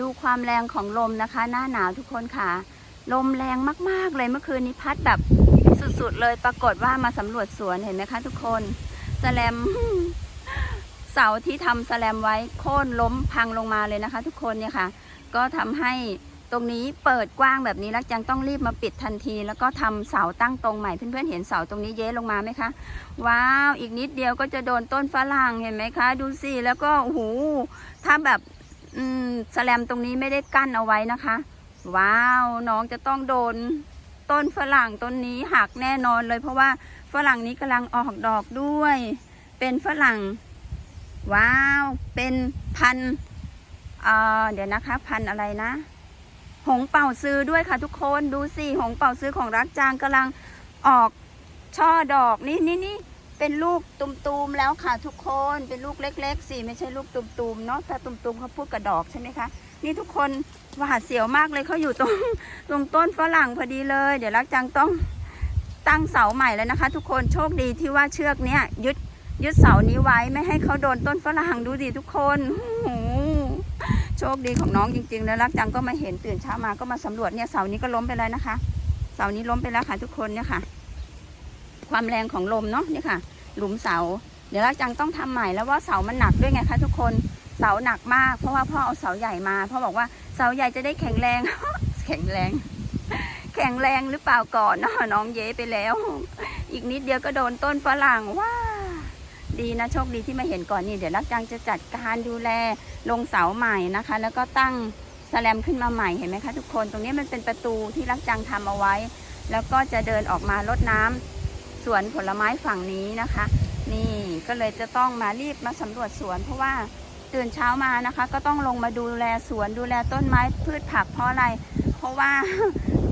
ดูความแรงของลมนะคะ หน้าหนาวทุกคนค่ะ ลมแรงมากๆเลยเมื่อคืนนี้พัดแบบสุดๆเลยปรากฏว่ามาสำรวจสวนเห็นไหมคะทุกคนสแลมเสาที่ทำสแลมไว้โค่นล้มพังลงมาเลยนะคะ ทุกคนเนี่ยค่ะ ก็ทำให้ตรงนี้เปิดกว้างแบบนี้แล้วจังต้องรีบมาปิดทันที แล้วก็ทำเสาตั้งตรงใหม่เพื่อนๆเห็นเสาตรงนี้เย้ลงมาไหมคะ ว้าว อีกนิดเดียวก็จะโดนต้นฝรั่งเห็นไหมคะ ดูสิแล้วก็โอ้โหถ้าแบบ อืมสแลมตรงนี้ไม่ได้กั้นเอาไว้นะคะ ว้าวน้องจะต้องโดนต้นฝรั่งต้นนี้หักแน่นอนเลย เพราะว่าฝรั่งนี้กำลังออกดอกด้วย เป็นฝรั่ง ว้าว เป็นพันเอ่อเดี๋ยวนะคะ พันอะไรนะ หงเป่าซื้อด้วยค่ะทุกคนดูสิหงเป่าซื้อของรักจางกำลังออกช่อดอกนี่นี่นี่ เป็นลูกตุมๆแล้วค่ะทุกคนเป็นลูกเล็กๆสิไม่ใช่ลูกตุมๆเนาะถ้าตุมๆเขาพูดกระดอกใช่ไหมคะนี่ทุกคนหวาดเสียวมากเลยเขาอยู่ตรงตรงต้นฝรั่งพอดีเลย เดี๋ยวรักจังต้องตั้งเสาใหม่แล้วนะคะ ทุกคนโชคดีที่ว่าเชือกเนี้ยยึดยึดเสานี้ไว้ไม่ให้เขาโดนต้นฝรั่งดูดิทุกคนโอ้โหโชคดีของน้องจริงๆ แล้วรักจังก็มาเห็นตื่นเช้ามาก็มาสำรวจเนี่ยเสานี้ก็ล้มไปแล้วนะคะ เสานี้ล้มไปแล้วค่ะทุกคนเนี่ยค่ะ ความแรงของลมเนาะนี่ค่ะ หลุมเสา เดี๋ยวรักจังต้องทำใหม่แล้วว่าเสามันหนักด้วยไงคะทุกคนเสาหนักมาก เพราะว่าพ่อเอาเสาใหญ่มาพ่อบอกว่าเสาใหญ่จะได้แข็งแรง แข็งแรง แข็งแรงหรือเปล่าก่อนเนาะน้องเย้ไปแล้ว อีกนิดเดียวก็โดนต้นฝรั่งว้าดีนะโชคดีที่มาเห็นก่อนนี่เดี๋ยวรักจังจะจัดการดูแลลงเสาใหม่นะคะ แล้วก็ตั้งสแลมขึ้นมาใหม่เห็นไหมคะทุกคน ตรงนี้มันเป็นประตูที่รักจังทำเอาไว้ แล้วก็จะเดินออกมาลดน้ำ สวนผลไม้ฝั่งนี้นะคะ นี่ก็เลยจะต้องมารีบมาสำรวจสวนเพราะว่าตื่นเช้ามานะคะ ก็ต้องลงมาดูแลสวนดูแลต้นไม้พืชผักเพราะอะไร เพราะว่า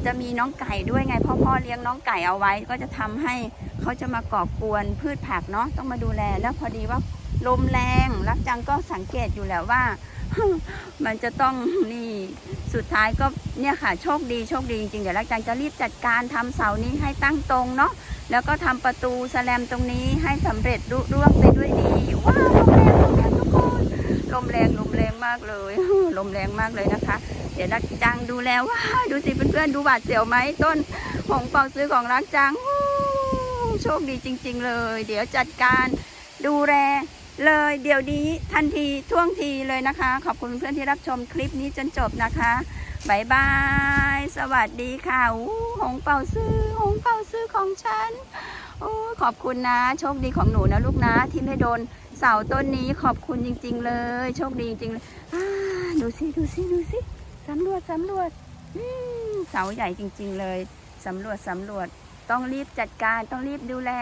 จะมีน้องไก่ด้วยไงพ่อพ่อเลี้ยงน้องไก่เอาไว้ ก็จะทำให้ เขาจะมาก่อกวนพืชผักเนาะต้องมาดูแลแล้วพอดีว่าลมแรงรักจังก็สังเกตอยู่แล้วว่า มันจะต้องนี่สุดท้ายก็เนี่ยค่ะโชคดีโชคดีจริงๆเดี๋ยวรักจังจะรีบจัดการทำเสานี้ให้ตั้งตรงเนาะแล้วก็ทำประตูสแลมตรงนี้ให้สำเร็จรุร่วงไปด้วยดีว้าวลมแรงลมแรงทุกคนลมแรงลมแรงมากเลยลมแรงมากเลยนะคะ เดี๋ยวรักจังดูแล้วว่าดูสิเพื่อนๆดูบาดเสียวไหมต้นหงเป่าซื้อของรักจัง โชคดีจริง ๆ เลย เดี๋ยวจัดการดูแลเลยเดี๋ยวนี้ทันทีท่วงทีเลยนะคะ ขอบคุณเพื่อนที่รับชมคลิปนี้จนจบนะคะบายบาย สวัสดีค่ะอู้หงเป่าซื้อหงเป่าซื้อของฉันโอ้ขอบคุณนะ โชคดีของหนูนะลูกนะ ที่ไม่โดนเสาต้นนี้ขอบคุณจริง ๆ เลย โชคดีจริงๆเลยดูสิดูสิดูสิสำรวจสำรวจเสาใหญ่จริง ๆ เลยสำรวจสำรวจ ต้องรีบจัดการต้องรีบดูแล